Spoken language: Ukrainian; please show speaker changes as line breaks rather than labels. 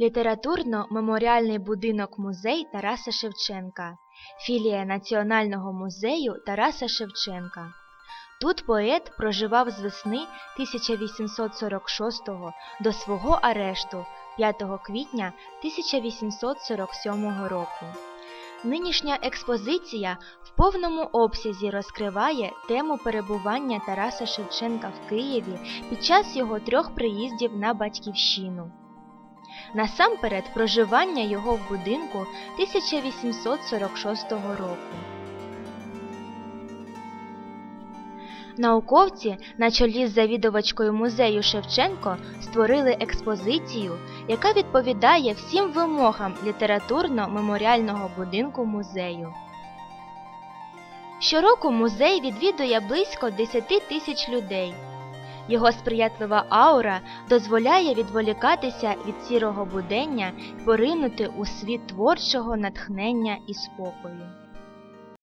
Літературно-меморіальний будинок музей Тараса Шевченка, філія Національного музею Тараса Шевченка. Тут поет проживав з весни 1846 до свого арешту 5 квітня 1847 року. Нинішня експозиція в повному обсязі розкриває тему перебування Тараса Шевченка в Києві під час його трьох приїздів на батьківщину. Насамперед проживання його в будинку 1846 року. Науковці на чолі з завідувачкою музею Шевченко створили експозицію, яка відповідає всім вимогам літературно-меморіального будинку музею. Щороку музей відвідує близько 10 тисяч людей. Його сприятлива аура дозволяє відволікатися від сірого будення поринути у світ творчого натхнення і спокою.